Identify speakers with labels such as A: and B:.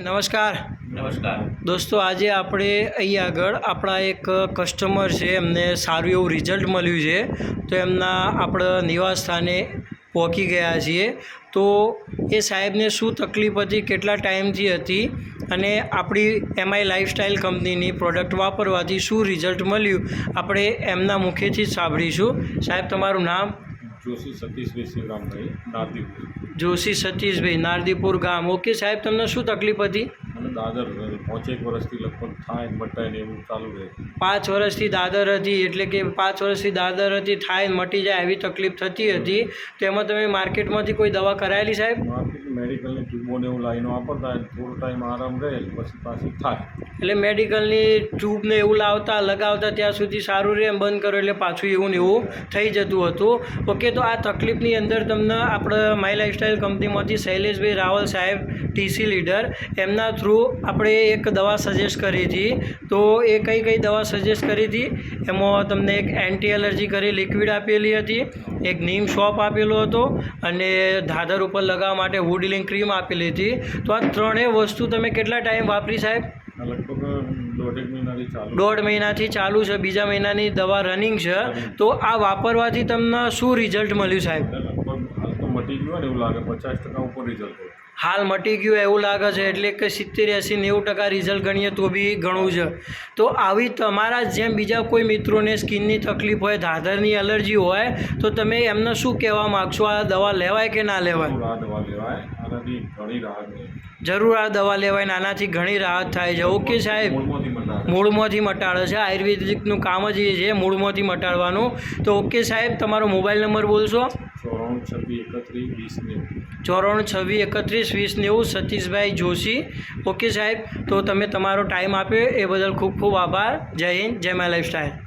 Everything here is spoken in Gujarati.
A: નમસ્કાર.
B: નમસ્કાર.
A: દોસ્તો આજે આપણે અહીં આગળ આપણા એક કસ્ટમર છે એમને સારું એવું રિઝલ્ટ મળ્યું છે. તો એમના આપણા નિવાસ સ્થાને પહોંચી ગયા છીએ. તો એ સાહેબને શું તકલીફ હતી કેટલા ટાઈમથી હતી અને આપણી એમઆઈ લાઈફસ્ટાઈલ કંપનીની પ્રોડક્ટ વાપરવાથી શું રિઝલ્ટ મળ્યું આપણે એમના મુખેથી જ સાંભળીશું. સાહેબ તમારું નામ?
C: જોશી સતીશભાઈ શિવરામભાઈ નારદીપુર.
A: જોશી સતીશભાઈ નારદીપુર ગામ. ઓકે સાહેબ તમને શું તકલીફ હતી?
C: અને દાદર પાંચેક વર્ષથી લગભગ થાય મટાય ને એવું ચાલુ રહે.
A: પાંચ વર્ષથી દાદર હતી એટલે કે પાંચ વર્ષથી દાદર હતી થાય મટી જાય એવી તકલીફ થતી હતી. તો એમાં તમે માર્કેટમાંથી કોઈ દવા કરાયેલી સાહેબ?
C: મેડિકલની ટ્યુબોને એવું લાઈનો વાપરતા થોડો ટાઈમ આરામ રહે, પછી પાછી થાય.
A: એટલે મેડિકલની ટ્યુબને એવું લાવતા, લગાવતા ત્યાં સુધી સારું રહે એમ બંધ કરો એટલે પાછું એવું ને એવું થઈ જતું હતું. ઓકે, તો આ તકલીફની અંદર તમને આપણે માય લાઈફસ્ટાઈલ કંપનીમાંથી શૈલેષભાઈ રાવલ સાહેબ ટીસી લીડર, એમના થ્રુ આપણે એક દવા સજેસ્ટ કરી હતી. તો એ કઈ કઈ દવા સજેસ્ટ કરી હતી? એમાં તમને એક એન્ટી એલર્જી કરી લિક્વિડ આપેલી હતી, એક નીમ શોપ આપેલો હતો, અને ધાધર ઉપર લગાવવા માટે વુડલિંગ ક્રીમ આપેલી હતી તો આ ત્રણેય વસ્તુ તમે કેટલા ટાઈમ વાપરી સાહેબ? દોઢ મહિનાથી ચાલુ છે. બીજા મહિનાની દવા રનિંગ છે. તો આ વાપરવાથી તમને શું રિઝલ્ટ મળ્યું સાહેબ?
C: હાલ મટી ગયું એવું લાગે.
A: છે. એટલે કે સિત્તેર એંસી નેવું ટકા રિઝલ્ટ ગણીએ તો બી ઘણું છે. તો આવી તમારા જેમ બીજા કોઈ મિત્રોને સ્કિનની તકલીફ હોય ધાધરની એલર્જી હોય તો તમે એમને શું કહેવા માગશો? આ દવા લેવાય કે ના લેવાય?
C: દવા લેવાય. આનાથી ઘણી રાહત
A: જરૂર આ દવા લેવાય નાનાથી આનાથી ઘણી રાહત થાય છે. ઓકે સાહેબ?
C: મૂળમાંથી મટાડે.
A: મૂળમાંથી મટાડે છે. આયુર્વેદિકનું કામ જ એ છે મૂળમાંથી મટાડવાનું. તો ઓકે સાહેબ તમારો મોબાઈલ નંબર બોલશો?
C: ચોરાણું છવ્વીસ એકત્રીસ વીસ નેવું.
A: ચોરાણું છવ્વીસ એકત્રીસ વીસ નેવું સતીશભાઈ જોશી. ઓકે સાહેબ તો તમે તમારો ટાઈમ આપ્યો એ બદલ ખૂબ ખૂબ આભાર. જય હિન્દ જય માય લાઈફસ્ટાઈલ.